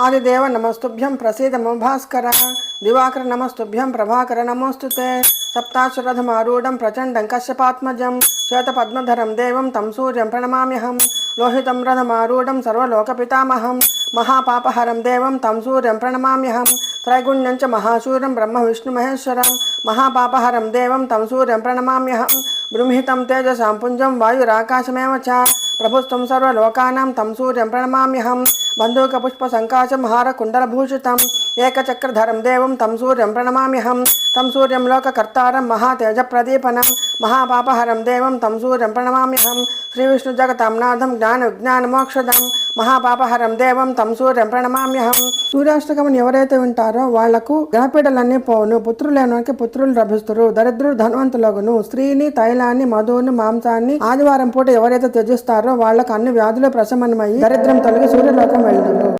ఆదిదేవ నమస్తుభ్యం ప్రసీద భాస్కర దివాకర నమస్తుభ్యం ప్రభాకర నమోస్తుతే సప్తాశ్వరథమారూఢం ప్రచండం కశ్యపాత్మజం శ్వేతపద్మధరం దేవం తం సూర్యం ప్రణమామ్యహం లోహితం రథమారూఢం సర్వలోకపితామహం మహాపాపహరం దేవం తం సూర్యం ప్రణమామ్యహం త్రైగుణ్యం చ మహాశూర్యం బ్రహ్మ విష్ణుమహేశ్వరం మహాపాపహరం దేవం తం సూర్యం ప్రణమామ్యహం బృంహితం తేజసాం పుంజం వాయురాకాశమేవ చ ప్రభుత్వం సర్వలోకానాం బంధూక పుష్ప సంకాశం హార కుండలభూషితం ఏకచక్రధరం దేవం తం సూర్యం ప్రణమామ్యహం. తం సూర్యం లోకకర్తారం మహాతేజప్రదీపనం. మహాపాపహరం దేవం తం సూర్యం ప్రణమామ్యహం. శ్రీవిష్ణు జగతాం నాథం జ్ఞాన విజ్ఞాన మోక్షదం మహాపాపహరం దేవం తం సూర్యం ప్రణమామ్యహం. సూర్యాష్టకం ఎవరైతే వింటారో వాళ్ళకు గ్రహపీడలన్నీ పోను పుత్రులేనోనికి పుత్రులు లభిస్తారు. దరిద్రులు ధనవంతులగును. స్త్రీని తైలాన్ని మధువుని మాంసాన్ని ఆదివారం పూట ఎవరైతే త్యజిస్తారో వాళ్ళకు అన్ని వ్యాధులు ప్రశమనమయ్యి దరిద్రం తొలగి సూర్యలోకం వెళ్తారు